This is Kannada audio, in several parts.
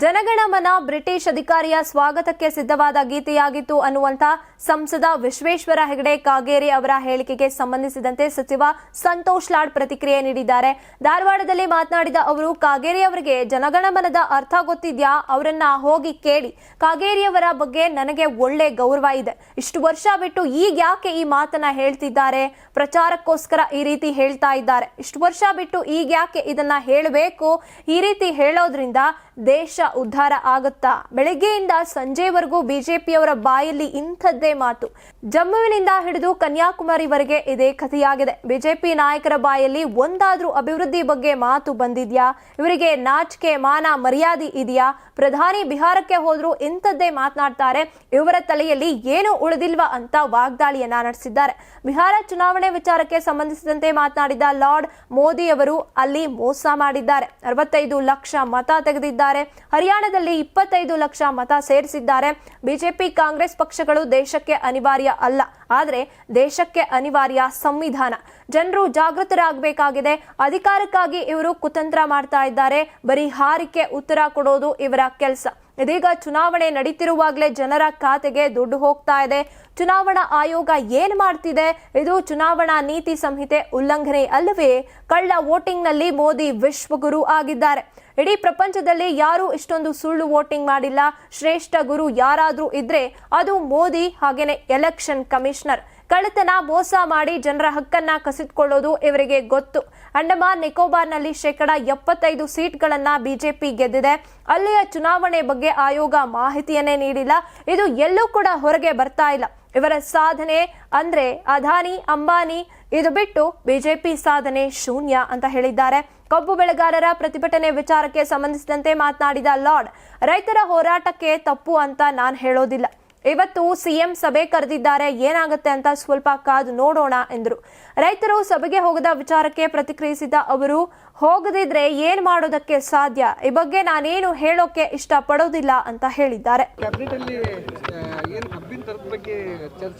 ಜನಗಣಮನ ಬ್ರಿಟಿಷ್ ಅಧಿಕಾರಿಯ ಸ್ವಾಗತಕ್ಕೆ ಸಿದ್ಧವಾದ ಗೀತೆಯಾಗಿತ್ತು ಅನ್ನುವಂತ ಸಂಸದ ವಿಶ್ವೇಶ್ವರ ಹೆಗಡೆ ಕಾಗೇರಿ ಅವರ ಹೇಳಿಕೆಗೆ ಸಂಬಂಧಿಸಿದಂತೆ ಸಚಿವ ಸಂತೋಷ್ ಲಾಡ್ ಪ್ರತಿಕ್ರಿಯೆ ನೀಡಿದ್ದಾರೆ. ಧಾರವಾಡದಲ್ಲಿ ಮಾತನಾಡಿದ ಅವರು, ಕಾಗೇರಿ ಅವರಿಗೆ ಜನಗಣಮನದ ಅರ್ಥ ಗೊತ್ತಿದ್ಯಾ? ಅವರನ್ನ ಹೋಗಿ ಕೇಳಿ. ಕಾಗೇರಿಯವರ ಬಗ್ಗೆ ನನಗೆ ಒಳ್ಳೆ ಗೌರವ ಇದೆ. ಇಷ್ಟು ವರ್ಷ ಬಿಟ್ಟು ಈಗ ಯಾಕೆ ಈ ಮಾತನ್ನ ಹೇಳ್ತಿದ್ದಾರೆ? ಪ್ರಚಾರಕ್ಕೋಸ್ಕರ ಈ ರೀತಿ ಹೇಳ್ತಾ ಇದ್ದಾರೆ. ಇಷ್ಟು ವರ್ಷ ಬಿಟ್ಟು ಈಗ ಯಾಕೆ ಇದನ್ನ ಹೇಳಬೇಕು? ಈ ರೀತಿ ಹೇಳೋದ್ರಿಂದ ದೇಶ ಉದ್ಧಾರ ಆಗುತ್ತಾ? ಬೆಳಗ್ಗೆಯಿಂದ ಸಂಜೆವರೆಗೂ ಬಿಜೆಪಿಯವರ ಬಾಯಲ್ಲಿ ಇಂಥದ್ದೇ ಮಾತು. ಜಮ್ಮುವಿನಿಂದ ಹಿಡಿದು ಕನ್ಯಾಕುಮಾರಿವರೆಗೆ ಇದೇ ಕಥೆಯಾಗಿದೆ. ಬಿಜೆಪಿ ನಾಯಕರ ಬಾಯಲ್ಲಿ ಒಂದಾದ್ರೂ ಅಭಿವೃದ್ಧಿ ಬಗ್ಗೆ ಮಾತು ಬಂದಿದ್ಯಾ? ಇವರಿಗೆ ನಾಚಿಕೆ, ಮಾನ, ಮರ್ಯಾದೆ ಇದೆಯಾ? ಪ್ರಧಾನಿ ಬಿಹಾರಕ್ಕೆ ಹೋದ್ರು ಇಂಥದ್ದೇ ಮಾತನಾಡ್ತಾರೆ. ಇವರ ತಲೆಯಲ್ಲಿ ಏನು ಉಳಿದಿಲ್ವಾ ಅಂತ ವಾಗ್ದಾಳಿಯನ್ನ ನಡೆಸಿದ್ದಾರೆ. ಬಿಹಾರ ಚುನಾವಣೆ ವಿಚಾರಕ್ಕೆ ಸಂಬಂಧಿಸಿದಂತೆ ಮಾತನಾಡಿದ ಲಾರ್ಡ್ ಮೋದಿ ಅವರು ಅಲ್ಲಿ ಮೋಸ ಮಾಡಿದ್ದಾರೆ. ಅರವತ್ತೈದು ಲಕ್ಷ ಮತ ತೆಗೆದಿದ್ದಾರೆ. ಹರಿಯಾಣದಲ್ಲಿ ಇಪ್ಪತ್ತೈದು ಲಕ್ಷ ಮತ ಸೇರಿಸಿದ್ದಾರೆ. ಬಿಜೆಪಿ ಕಾಂಗ್ರೆಸ್ ಪಕ್ಷಗಳು ದೇಶಕ್ಕೆ ಅನಿವಾರ್ಯ ಅಲ್ಲ. ಆದರೆ ದೇಶಕ್ಕೆ ಅನಿವಾರ್ಯ ಸಂವಿಧಾನ. ಜನರು ಜಾಗೃತರಾಗಬೇಕಾಗಿದೆ. ಅಧಿಕಾರಕ್ಕಾಗಿ ಇವರು ಕುತಂತ್ರ ಮಾಡ್ತಾ ಇದ್ದಾರೆ. ಬರೀ ಹಾರಿಕೆ ಉತ್ತರ ಕೊಡೋದು ಇವರ ಕೆಲಸ. ಇದೀಗ ಚುನಾವಣೆ ನಡೀತಿರುವಾಗಲೇ ಜನರ ಖಾತೆಗೆ ದುಡ್ಡು ಹೋಗ್ತಾ ಇದೆ. ಚುನಾವಣಾ ಆಯೋಗ ಏನ್ ಮಾಡ್ತಿದೆ? ಇದು ಚುನಾವಣಾ ನೀತಿ ಸಂಹಿತೆ ಉಲ್ಲಂಘನೆ ಅಲ್ಲವೇ? ಕಳ್ಳ ವೋಟಿಂಗ್ನಲ್ಲಿ ಮೋದಿ ವಿಶ್ವಗುರು ಆಗಿದ್ದಾರೆ. ಇಡೀ ಪ್ರಪಂಚದಲ್ಲಿ ಯಾರೂ ಇಷ್ಟೊಂದು ಸುಳ್ಳು ವೋಟಿಂಗ್ ಮಾಡಿಲ್ಲ. ಶ್ರೇಷ್ಠ ಗುರು ಯಾರಾದರೂ ಇದ್ರೆ ಅದು ಮೋದಿ ಹಾಗೇನೆ ಎಲೆಕ್ಷನ್ ಕಮಿಷನರ್. ಕಳ್ಳತನ, ಮೋಸ ಮಾಡಿ ಜನರ ಹಕ್ಕನ್ನ ಕಸಿದುಕೊಳ್ಳೋದು ಇವರಿಗೆ ಗೊತ್ತು. ಅಂಡಮಾನ್ ನಿಕೋಬಾರ್ನಲ್ಲಿ ಶೇಕಡ ಎಪ್ಪತ್ತೈದು ಸೀಟ್ಗಳನ್ನ ಬಿಜೆಪಿ ಗೆದ್ದಿದೆ. ಅಲ್ಲಿಯ ಚುನಾವಣೆ ಬಗ್ಗೆ ಆಯೋಗ ಮಾಹಿತಿಯನ್ನೇ ನೀಡಿಲ್ಲ. ಇದು ಎಲ್ಲೂ ಕೂಡ ಹೊರಗೆ ಬರ್ತಾ ಇಲ್ಲ. ಇವರ ಸಾಧನೆ ಅಂದ್ರೆ ಅದಾನಿ, ಅಂಬಾನಿ, ಇದು ಬಿಟ್ಟು ಬಿಜೆಪಿ ಸಾಧನೆ ಶೂನ್ಯ ಅಂತ ಹೇಳಿದ್ದಾರೆ. ಕಬ್ಬು ಬೆಳೆಗಾರರ ಪ್ರತಿಭಟನೆ ವಿಚಾರಕ್ಕೆ ಸಂಬಂಧಿಸಿದಂತೆ ಮಾತನಾಡಿದ ಲಾರ್ಡ್, ರೈತರ ಹೋರಾಟಕ್ಕೆ ತಪ್ಪು ಅಂತ ನಾನು ಹೇಳೋದಿಲ್ಲ. ಇವತ್ತು ಸಿಎಂ ಸಭೆ ಕರೆದಿದ್ದಾರೆ. ಏನಾಗುತ್ತೆ ಅಂತ ಸ್ವಲ್ಪ ಕಾದು ನೋಡೋಣ ಎಂದರು. ರೈತರು ಸಭೆಗೆ ಹೋಗದ ವಿಚಾರಕ್ಕೆ ಪ್ರತಿಕ್ರಿಯಿಸಿದ ಅವರು ಹೋಗದಿದ್ರೆ ಏನ್ ಮಾಡೋದಕ್ಕೆ ಸಾಧ್ಯ? ಈ ಬಗ್ಗೆ ನಾನೇನು ಹೇಳೋಕೆ ಇಷ್ಟಪಡೋದಿಲ್ಲ ಅಂತ ಹೇಳಿದ್ದಾರೆ.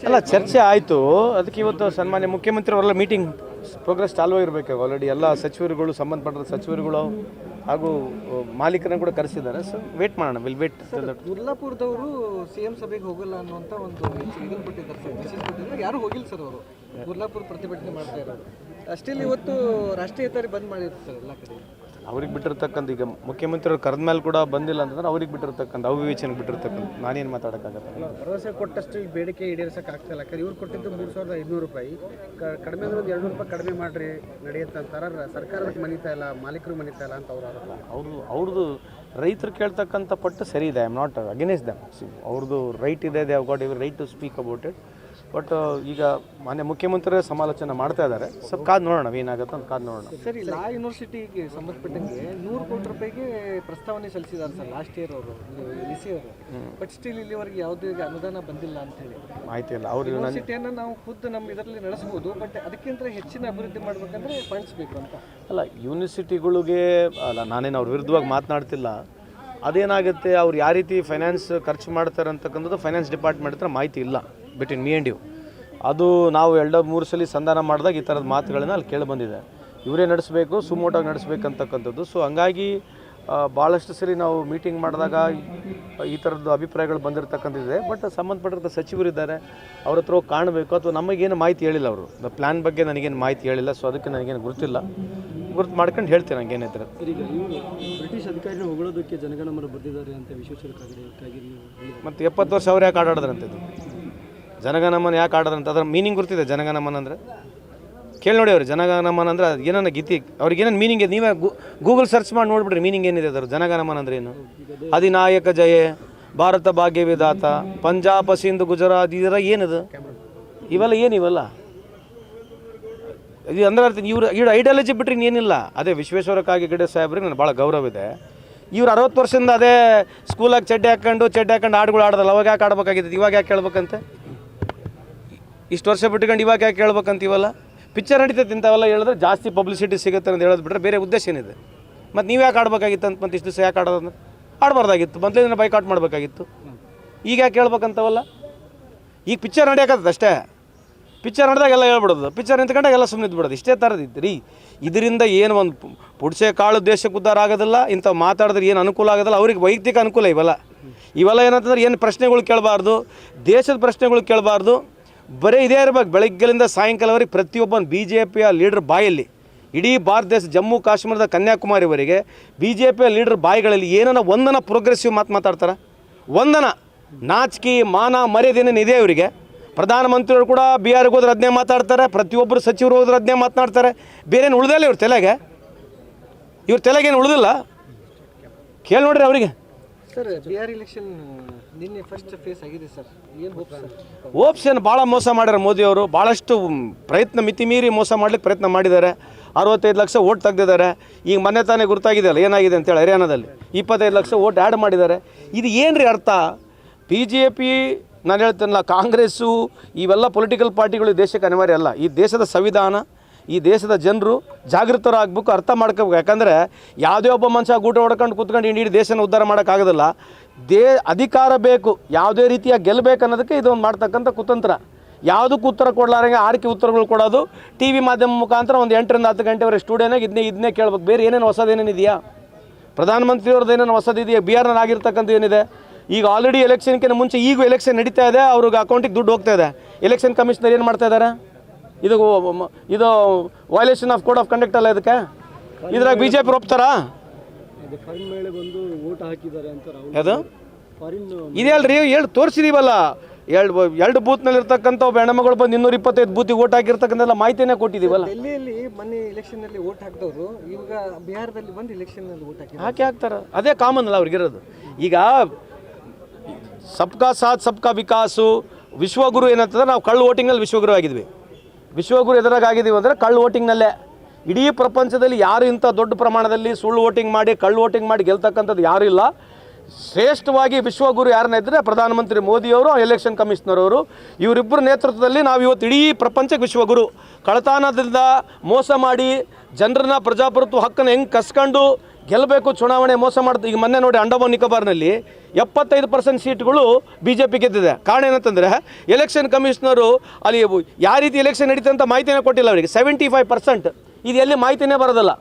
ಅಲ್ಲ ಚರ್ಚೆ ಆಯಿತು. ಅದಕ್ಕೆ ಇವತ್ತು ಸನ್ಮಾನ್ಯ ಮುಖ್ಯಮಂತ್ರಿ ಅವರೆಲ್ಲ ಮೀಟಿಂಗ್ ಪ್ರೋಗ್ರೆಸ್ ಚಾಲು ಇರಬೇಕು ಆಲ್ರೆಡಿ ಎಲ್ಲ ಸಚಿವರುಗಳು ಸಂಬಂಧಪಟ್ಟ ಸಚಿವರುಗಳು ಹಾಗೂ ಮಾಲೀಕರನ್ನ ಕೂಡ ಕರೆಸಿದ್ದಾರೆ. ಸೊ ವೇಟ್ ಮಾಡೋಣ ವಿಲ್ ವೇಟ್ ಮುಲ್ಲಾಪುರದವರು ಸಿ ಎಂ ಸಭೆಗೆ ಹೋಗಲ್ಲ ಅನ್ನುವಂಥ ಒಂದು ಇದನ್ನು ಕೊಟ್ಟಿದ್ದಾರೆ ಸರ್ ಮೆಸೇಜ್ ಕೊಟ್ಟಿದ್ದಾರೆ. ಯಾರು ಹೋಗಿಲ್ಲ ಸರ್ ಅವರು. ಮುಲ್ಲಾಪುರ ಪ್ರತಿಭಟನೆ ಮಾಡ್ತಾ ಇರೋರು. ಅಷ್ಟೇ ಇವತ್ತು ರಾಷ್ಟ್ರೀಯ ಹೆದ್ದಾರಿ ಬಂದ್ ಮಾಡಿರ್ತಾರೆ ಸರ್ ಎಲ್ಲ ಕಡೆ. ಅವ್ರಿಗೆ ಬಿಟ್ಟಿರ್ತಕ್ಕಂಥ ಈಗ ಮುಖ್ಯಮಂತ್ರಿ ಅವ್ರು ಕರೆದ ಮೇಲೆ ಕೂಡ ಬಂದಿಲ್ಲ ಅಂತಂದ್ರೆ ಅವ್ರಿಗೆ ಬಿಟ್ಟಿರ್ತಕ್ಕಂಥ ಅವಿವೇಚನೆಗೆ ಬಿಟ್ಟಿರ್ತಕ್ಕಂಥ ನಾನೇನು ಮಾತಾಡೋಕ್ಕಾಗತ್ತಲ್ಲ ಭರವಸೆ ಕೊಟ್ಟಷ್ಟು ಈ ಬೇಡಿಕೆ ಈಡೇರಿಸಕ್ಕೆ ಆಗ್ತಿಲ್ಲ ಯಾಕಂದ್ರೆ ಇವ್ರು ಕೊಟ್ಟಿದ್ದು ಮೂರು ಸಾವಿರದ ಐದುನೂರು ರೂಪಾಯಿ. ಕಡಿಮೆ ಅಂದ್ರೆ ಒಂದು ಎರಡು ರೂಪಾಯಿ ಕಡಿಮೆ ಮಾಡ್ರಿ ನಡೆಯುತ್ತೆ ಅಂತಾರ. ಸರ್ಕಾರಕ್ಕೆ ಮನೀತಾ ಇಲ್ಲ ಮಾಲೀಕರು ಮನಿತಾ ಇಲ್ಲ ಅಂತ ಅವ್ರು ಅವರು ಅವ್ರದ್ದು ರೈತರು ಕೇಳ್ತಕ್ಕಂಥ ಪಟ್ಟು ಸರಿ ಇದೆ. I am not against them ಅವ್ರದ್ದು ರೈಟ್ ಇದೆ ದೇ ಗಾಟ್ ಇವ್ರ right to speak about it but ಈಗ ಮಾನ್ಯ ಮುಖ್ಯಮಂತ್ರಿ ಸಮಾಲೋಚನೆ ಮಾಡ್ತಾ ಇದ್ದಾರೆ. ಸ್ವಲ್ಪ ಕಾದ್ ನೋಡೋಣ ಏನಾಗುತ್ತೆ ಅಂತ ಕಾದ್ ನೋಡೋಣ. ಸರಿ ಲಾ ಯೂನಿವರ್ಸಿಟಿಗೆ ಸಂಬಂಧಪಟ್ಟಂಗೆ ನೂರು ಕೋಟಿ ರೂಪಾಯಿಗೆ ಪ್ರಸ್ತಾವನೆ ಸಲ್ಲಿಸಿದ್ದಾರೆ ಸರ್ ಲಾಸ್ಟ್ ಇಯರ್ ಅವರು ಸಿ ಅವರು. ಬಟ್ ಸ್ಟಿಲ್ ಇಲ್ಲಿವರೆಗೆ ಯಾವುದೇ ಅನುದಾನ ಬಂದಿಲ್ಲ ಅಂತ ಹೇಳಿ. ಮಾಹಿತಿ ಇಲ್ಲ. ಅವರು ಯೂನಿವರ್ಸಿಟಿಯನ್ನು ನಾವು ಖುದ್ದು ನಮ್ಮ ಇದರಲ್ಲಿ ನಡೆಸಬಹುದು ಬಟ್ ಅದಕ್ಕಿಂತ ಹೆಚ್ಚಿನ ಅಭಿವೃದ್ಧಿ ಮಾಡಬೇಕಂದ್ರೆ ಫಂಡ್ಸ್ ಬೇಕು ಅಂತ. ಅಲ್ಲ ಯೂನಿವರ್ಸಿಟಿಗಳಿಗೆ ಅಲ್ಲ ನಾನೇನು ಅವ್ರ ವಿರುದ್ಧವಾಗಿ ಮಾತನಾಡ್ತಿಲ್ಲ. ಅದೇನಾಗುತ್ತೆ ಅವ್ರು ಯಾವ ರೀತಿ ಫೈನಾನ್ಸ್ ಖರ್ಚು ಮಾಡ್ತಾರೆ ಅಂತಕ್ಕಂಥದ್ದು ಫೈನಾನ್ಸ್ ಡಿಪಾರ್ಟ್ಮೆಂಟ್ ಹತ್ರ ಮಾಹಿತಿ ಇಲ್ಲ. Between me and you. ಅದು ನಾವು ಎರಡು ಮೂರು ಸಲ ಸಂಧಾನ ಮಾಡಿದಾಗ ಈ ಥರದ ಮಾತುಗಳನ್ನ ಅಲ್ಲಿ ಕೇಳಿ ಬಂದಿದೆ. ಇವರೇ ನಡೆಸಬೇಕು ಸುಮೋಟಾಗಿ ನಡೆಸಬೇಕಂತಕ್ಕಂಥದ್ದು ಸೊ ಹಂಗಾಗಿ ಭಾಳಷ್ಟು ಸರಿ ನಾವು ಮೀಟಿಂಗ್ ಮಾಡಿದಾಗ ಈ ಥರದ್ದು ಅಭಿಪ್ರಾಯಗಳು ಬಂದಿರತಕ್ಕಂಥದ್ದಿದೆ. ಬಟ್ ಸಂಬಂಧಪಟ್ಟಿರೋ ಸಚಿವರಿದ್ದಾರೆ ಅವ್ರ ಹತ್ರ ಹೋಗಿ ಕಾಣಬೇಕು. ಅಥವಾ ನಮಗೇನು ಮಾಹಿತಿ ಹೇಳಿಲ್ಲ ಅವರು. ದ ಪ್ಲ್ಯಾನ್ ಬಗ್ಗೆ ನನಗೇನು ಮಾಹಿತಿ ಹೇಳಿಲ್ಲ. ಸೊ ಅದಕ್ಕೆ ನನಗೇನು ಗುರುತಿಲ್ಲ. ಗುರುತು ಮಾಡ್ಕೊಂಡು ಹೇಳ್ತೀನಿ ಈಗ ಇವರು ಬ್ರಿಟಿಷ್ ಅಧಿಕಾರಿನ ಹೊಗಳೋದಕ್ಕೆ ಜನಗಣಮರು ಬರ್ತಿದ್ದಾರೆ ಅಂತ ವಿಶ್ವೇಶ್ವರ ಮತ್ತು ಎಪ್ಪತ್ತು ವರ್ಷ ಅವ್ರು ಯಾಕೆ ಆಡಾಡಿದ್ರಂತೆ ಜನಗಣಮನ ಯಾಕೆ ಆಡೋದಂತ ಅದರ ಮೀನಿಂಗ್ ಗೊತ್ತಿದೆ ಜನಗಣಮನ ಅಂದರೆ? ಕೇಳಿ ನೋಡಿ ಅವರು ಜನಗಣಮನ ಅಂದರೆ ಅದು ಏನನ್ನ ಗೀತಿ, ಅವ್ರಿಗೆ ಏನೇನು ಮೀನಿಂಗ್ ಇದೆ? ನೀವೇ ಗೂಗಲ್ ಸರ್ಚ್ ಮಾಡಿ ನೋಡಿಬಿಡ್ರಿ ಮೀನಿಂಗ್ ಏನಿದೆ ಅದರ ಜನಗಣಮನ ಅಂದರೆ ಏನು? ಅಧಿನಾಯಕ ಜಯ, ಭಾರತ ಭಾಗ್ಯ ವಿಧಾತ, ಪಂಜಾಬ್, ಸಿಂಧ್, ಗುಜರಾತ್ ಇದರ ಏನಿದು? ಇವೆಲ್ಲ ಏನು ಇವೆಲ್ಲ? ಇದು ಅಂದ್ರೆ ಅರ್ಥ, ಇವ್ರು, ಇವ್ರ ಐಡಿಯಾಲಜಿ ಬಿಟ್ಟರೆ ಏನಿಲ್ಲ. ಅದೇ ವಿಶ್ವೇಶ್ವರ ಕಾಗಿಗಡೆ ಸಾಹೇಬ್ರಿಗೆ ನನಗೆ ಭಾಳ ಗೌರವ ಇದೆ. ಇವ್ರು ಅರವತ್ತು ವರ್ಷದಿಂದ ಅದೇ ಸ್ಕೂಲಾಗಿ ಚಡ್ಡಿ ಹಾಕ್ಕೊಂಡು ಚಡ್ಡಿ ಹಾಕೊಂಡು ಹಾಡುಗಳು ಆಡೋದಲ್ಲ, ಅವಾಗ ಯಾಕೆ ಆಡ್ಬೇಕಾಗಿತ್ತು? ಇವಾಗ ಯಾಕೆ ಕೇಳ್ಬೇಕಂತೆ? ಇಷ್ಟು ವರ್ಷ ಬಿಟ್ಕೊಂಡು ಇವಾಗ ಯಾಕೆ ಹೇಳ್ಬೇಕಂತೀವಲ್ಲ ಪಿಕ್ಚರ್ ನಡೀತೈತೆ ಇಂಥವೆಲ್ಲ ಹೇಳಿದ್ರೆ ಜಾಸ್ತಿ ಪಬ್ಲಿಸಿಟಿ ಸಿಗುತ್ತೆ ಅಂತ ಹೇಳೋದು ಬಿಟ್ಟರೆ ಬೇರೆ ಉದ್ದೇಶ ಏನಿದೆ? ಮತ್ತು ನೀವು ಯಾಕೆ ಆಡ್ಬೇಕಾಗಿತ್ತು ಅಂತ ಮತ್ತೆ ಇಷ್ಟು ದಿವಸ ಯಾಕೆ ಆಡೋದಂದ್ರೆ ಆಡಬಾರ್ದಾಗಿತ್ತು. ಮೊದಲೇ ಬೈಕಾಟ್ ಮಾಡಬೇಕಾಗಿತ್ತು. ಈಗ ಯಾಕೆ ಹೇಳ್ಬೇಕಂತವಲ್ಲ? ಈಗ ಪಿಕ್ಚರ್ ನಡೆಯೋಕತ್ತದ ಅಷ್ಟೇ. ಪಿಕ್ಚರ್ ನಡೆದಾಗ ಎಲ್ಲ ಹೇಳ್ಬಿಡೋದು. ಪಿಕ್ಚರ್ ನಿಂತ್ಕೊಂಡಾಗ ಎಲ್ಲ ಸುಮ್ಮನೆ ಇದ್ಬಿಡೋದು. ಇಷ್ಟೇ ರೀ, ಇದರಿಂದ ಏನು ಒಂದು ಪುಡ್ಸೆ ಕಾಳು ದೇಶಕ್ಕೆ ಉದ್ದಾರ ಆಗೋದಿಲ್ಲ ಇಂಥವು ಮಾತಾಡಿದ್ರೆ ಏನು ಅನುಕೂಲ ಆಗೋದಿಲ್ಲ. ಅವ್ರಿಗೆ ವೈಯಕ್ತಿಕ ಅನುಕೂಲ ಇವೆಲ್ಲ. ಇವೆಲ್ಲ ಏನಂತಂದ್ರೆ ಏನು ಪ್ರಶ್ನೆಗಳು ಕೇಳಬಾರ್ದು. ದೇಶದ ಪ್ರಶ್ನೆಗಳು ಕೇಳಬಾರ್ದು. ಬರೀ ಇದೇ ಇರ್ಬೇಕು. ಬೆಳಗ್ಗೆಲಿಂದ ಸಾಯಂಕಾಲವರೆಗೆ ಪ್ರತಿಯೊಬ್ಬನ ಬಿ ಜೆ ಪಿಯ ಲೀಡರ್ ಬಾಯಲ್ಲಿ, ಇಡೀ ಭಾರತ ದೇಶ, ಜಮ್ಮು ಕಾಶ್ಮೀರದ ಕನ್ಯಾಕುಮಾರಿವರೆಗೆ ಬಿ ಜೆ ಪಿಯ ಲೀಡರ್ ಬಾಯಿಗಳಲ್ಲಿ ಏನನ್ನ ಒಂದನ ಪ್ರೋಗ್ರೆಸಿವ್ ಮಾತು ಮಾತಾಡ್ತಾರೆ? ಒಂದನ ನಾಚಿಕೆ, ಮಾನ ಮರ್ಯಾದೆನೇನು ಇದೆ ಅವರಿಗೆ ಪ್ರಧಾನಮಂತ್ರಿಯವರು ಕೂಡ ಬಿಹಾರಿಗೆ ಹೋದ್ರೆ ಅದನ್ನೇ ಮಾತಾಡ್ತಾರೆ, ಪ್ರತಿಯೊಬ್ಬರು ಸಚಿವರು ಹೋದ್ರೆ ಅದನ್ನೇ ಮಾತನಾಡ್ತಾರೆ. ಬೇರೇನು ಉಳ್ದಲ್ಲ ಇವ್ರ ತಲೆಗೆ? ಇವ್ರ ತಲೆಗೇನು ಉಳಿದಿಲ್ಲ? ಕೇಳಿ ನೋಡ್ರಿ ಅವರಿಗೆ. ಸರ್, ಬಿಹಾರ್ ಇಲೆಕ್ಷನ್ ನಿನ್ನೆ ಏನು ಭಾಳ ಮೋಸ ಮಾಡ್ಯಾರ ಮೋದಿಯವರು ಭಾಳಷ್ಟು ಪ್ರಯತ್ನ ಮಿತಿ ಮೀರಿ ಮೋಸ ಮಾಡ್ಲಿಕ್ಕೆ ಪ್ರಯತ್ನ ಮಾಡಿದ್ದಾರೆ. ಅರವತ್ತೈದು ಲಕ್ಷ ಓಟ್ ತೆಗೆದಿದ್ದಾರೆ. ಈಗ ಮೊನ್ನೆ ತಾನೇ ಗುರ್ತಾಗಿದೆಯಲ್ಲ ಏನಾಗಿದೆ ಅಂತೇಳಿ ಹರಿಯಾಣದಲ್ಲಿ. ಇಪ್ಪತ್ತೈದು ಲಕ್ಷ ಓಟ್ ಆ್ಯಡ್ ಮಾಡಿದ್ದಾರೆ. ಇದು ಏನು ರೀ ಅರ್ಥ? ಬಿ ಜೆ ಪಿ ನಾನು ಹೇಳ್ತೇನಲ್ಲ, ಕಾಂಗ್ರೆಸ್ಸು, ಇವೆಲ್ಲ ಪೊಲಿಟಿಕಲ್ ಪಾರ್ಟಿಗಳು ದೇಶಕ್ಕೆ ಅನಿವಾರ್ಯ ಅಲ್ಲ. ಈ ದೇಶದ ಸಂವಿಧಾನ, ಈ ದೇಶದ ಜನರು ಜಾಗೃತರಾಗಬೇಕು, ಅರ್ಥ ಮಾಡ್ಕೋಬೇಕು. ಯಾಕಂದರೆ ಯಾವುದೇ ಒಬ್ಬ ಮನುಷ್ಯ ಗೂಟ ಹೊಡ್ಕೊಂಡು ಕೂತ್ಕೊಂಡು ಇಡೀ ದೇಶನ ಉದ್ಧಾರ ಮಾಡೋಕ್ಕಾಗೋದಿಲ್ಲ. ದೇ ಅಧಿಕಾರ ಬೇಕು, ಯಾವುದೇ ರೀತಿಯ ಗೆಲ್ಲಬೇಕು ಅನ್ನೋದಕ್ಕೆ ಇದೊಂದು ಮಾಡ್ತಕ್ಕಂಥ ಕುತಂತ್ರ. ಯಾವುದಕ್ಕೂ ಉತ್ತರ ಕೊಡಲಾರಂಗೆ ಆರ್ಕೆ ಉತ್ತರಗಳು ಕೊಡೋದು? ಟಿ ವಿ ಮಾಧ್ಯಮ ಮುಖಾಂತರ ಒಂದು ಎಂಟರಿಂದ ಹತ್ತು ಗಂಟೆವರೆಗೆ ಸ್ಟುಡಿಯೋನಾಗ ಇದನ್ನೇ ಇದನ್ನೇ ಕೇಳ್ಬೇಕು. ಬೇರೆ ಏನೇನು ಹೊಸದೇನೇನಿದೆಯಾ ಪ್ರಧಾನಮಂತ್ರಿಯವ್ರದ್ದು ಏನೇನು ಹೊಸದಿದೆಯಾ? ಬಿಹಾರ್ನಲ್ಲಿ ಆಗಿರ್ತಕ್ಕಂಥ ಏನಿದೆ? ಈಗ ಆಲ್ರೆಡಿ ಎಲೆಕ್ಷನ್ಕಿಂತ ಮುಂಚೆ ಈಗ ಎಲೆಕ್ಷನ್ ನಡೀತಾ ಇದೆ, ಅವ್ರಿಗೆ ಅಕೌಂಟಿಗೆ ದುಡ್ಡು ಹೋಗ್ತಾ ಇದೆ. ಎಲೆಕ್ಷನ್ ಕಮಿಷನರ್ ಏನು ಮಾಡ್ತಾ ಇದ್ದಾರೆ? ಇದು ಇದು violation of code of conduct ಅಲ್ಲ ಇದಕ್ಕೆ? ಇದ್ರಾಗ ಬಿ ಜೆ ಪಿ ಒಪ್ತಾರಾ? ಫಾರಿನ್ ಇದೆ ಅಲ್ರಿ ಹೇಳಿ ತೋರಿಸಿದೀವಲ್ಲ. ಎರಡು ಎರಡು ಬೂತ್ನಲ್ಲಿ ಇರ್ತಕ್ಕಂಥ ಒಬ್ಬ ಹೆಣ್ಮಗಳು ಬಂದು ಇನ್ನೂರ ಇಪ್ಪತ್ತೈದು ಬೂತಿಗೆ ಓಟ್ ಹಾಕಿರ್ತಕ್ಕಂಥ ಮಾಹಿತಿನೇ ಕೊಟ್ಟಿದೀವಲ್ಲ ಡೆಲ್ಲಿಯಲ್ಲಿ ಮೊನ್ನೆ ಇಲೆಕ್ಷನ್ ಅಲ್ಲಿ ವೋಟ್ ಹಾಕಿದವರು ಇವಾಗ ಬಿಹಾರದಲ್ಲಿ ಬಂದು ಇಲೆಕ್ಷನ್ ಅಲ್ಲಿ ವೋಟ್ ಹಾಕಿದ್ರು ಹಾಕಿ ಹಾಕ್ತಾರ? ಅದೇ ಕಾಮನ್ ಅಲ್ಲ ಅವ್ರಿಗಿರೋದು ಈಗ ಸಬ್ಕಾ ಸಾಥ್ ಸಬ್ಕಾ ವಿಕಾಸು ವಿಶ್ವಗುರು ಏನಂತಂದ್ರೆ ನಾವು ಕಳ್ಳು ವೋಟಿಂಗಲ್ಲಿ ವಿಶ್ವಗುರು ಆಗಿದ್ವಿ. ವಿಶ್ವಗುರು ಎದುರಾಗಿದ್ದೀವಿ ಅಂದ್ರೆ ಅಂದರೆ ಕಳ್ಳು ವೋಟಿಂಗ್ನಲ್ಲೇ. ಇಡೀ ಪ್ರಪಂಚದಲ್ಲಿ ಯಾರು ಇಂಥ ದೊಡ್ಡ ಪ್ರಮಾಣದಲ್ಲಿ ಸುಳ್ಳು ವೋಟಿಂಗ್ ಮಾಡಿ, ಕಳ್ಳು ವೋಟಿಂಗ್ ಮಾಡಿ ಗೆಲ್ತಕ್ಕಂಥದ್ದು ಯಾರೂ ಇಲ್ಲ. ಶ್ರೇಷ್ಠವಾಗಿ ವಿಶ್ವಗುರು ಯಾರನ್ನ ಇದ್ದರೆ ಪ್ರಧಾನಮಂತ್ರಿ ಮೋದಿಯವರು ಎಲೆಕ್ಷನ್ ಕಮಿಷನರ್ ಅವರು. ಇವರಿಬ್ಬರ ನೇತೃತ್ವದಲ್ಲಿ ನಾವು ಇವತ್ತು ಇಡೀ ಪ್ರಪಂಚಕ್ಕೆ ವಿಶ್ವಗುರು. ಕಳತಾನದಿಂದ ಮೋಸ ಮಾಡಿ ಜನರನ್ನ ಪ್ರಜಾಪ್ರಭುತ್ವ ಹಕ್ಕನ್ನು ಹೆಂಗೆ ಕಸ್ಕೊಂಡು ಗೆಲ್ಲಬೇಕು ಚುನಾವಣೆ ಮೋಸ ಮಾಡ್ತು, ಈಗ ಮೊನ್ನೆ ನೋಡಿ ಅಂಡಮಾನ್, ನಿಕೋಬಾರ್ನಲ್ಲಿ ಎಪ್ಪತ್ತೈದು ಪರ್ಸೆಂಟ್ ಸೀಟ್ಗಳು ಬಿ ಜೆ ಪಿ ಗೆದ್ದಿದೆ. ಕಾರಣ ಏನಂತಂದರೆ ಎಲೆಕ್ಷನ್ ಕಮಿಷನರು ಅಲ್ಲಿ ಯಾವ ರೀತಿ ಎಲೆಕ್ಷನ್ ನಡೀತಂತ ಮಾಹಿತಿನೇ ಕೊಟ್ಟಿಲ್ಲ ಅವರಿಗೆ. ಸೆವೆಂಟಿ ಫೈವ್ ಪರ್ಸೆಂಟ್ ಇದು ಎಲ್ಲಿ ಮಾಹಿತಿನೇ ಬರೋದಿಲ್ಲ.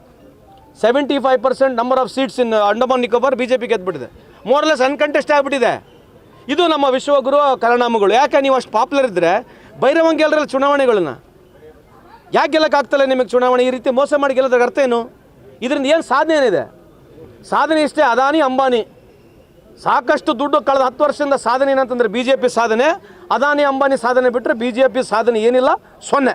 Seventy five percent number of seats in Andaman Nicobar B J P ಗೆದ್ಬಿಟ್ಟಿದೆ. ಮೋರ್ಲೆಸ್ ಅನ್ಕಂಟೆಸ್ಟ್ ಆಗಿಬಿಟ್ಟಿದೆ. ಇದು ನಮ್ಮ ವಿಶ್ವಗುರು ಕರಣಾಮಗಳು ಯಾಕೆ ನೀವು ಅಷ್ಟು ಪಾಪ್ಯುಲರ್ ಇದ್ದರೆ ಬೈರವಂಗೆ ಚುನಾವಣೆಗಳನ್ನ? ಯಾಕೆ ಗೆಲ್ಲಕ್ಕಾಗ್ತಲ್ಲ ನಿಮಗೆ ಚುನಾವಣೆ? ಈ ರೀತಿ ಮೋಸ ಮಾಡಿ ಗೆಲ್ಲೋದ್ರ ಅರ್ಥ ಏನು? ಇದರಿಂದ ಏನು ಸಾಧನೆ ಏನಿದೆ? ಸಾಧನೆ ಇಷ್ಟೇ, ಅದಾನಿ, ಅಂಬಾನಿ. ಸಾಕಷ್ಟು ದುಡ್ಡು ಕಳೆದ ಹತ್ತು ವರ್ಷದಿಂದ ಸಾಧನೆ ಏನಂತಂದರೆ ಬಿ ಜೆ ಪಿ ಸಾಧನೆ. ಅದಾನಿ, ಅಂಬಾನಿ ಸಾಧನೆ ಬಿಟ್ಟರೆ ಬಿ ಜೆ ಪಿ ಸಾಧನೆ ಏನಿಲ್ಲ? ಸೊನ್ನೆ.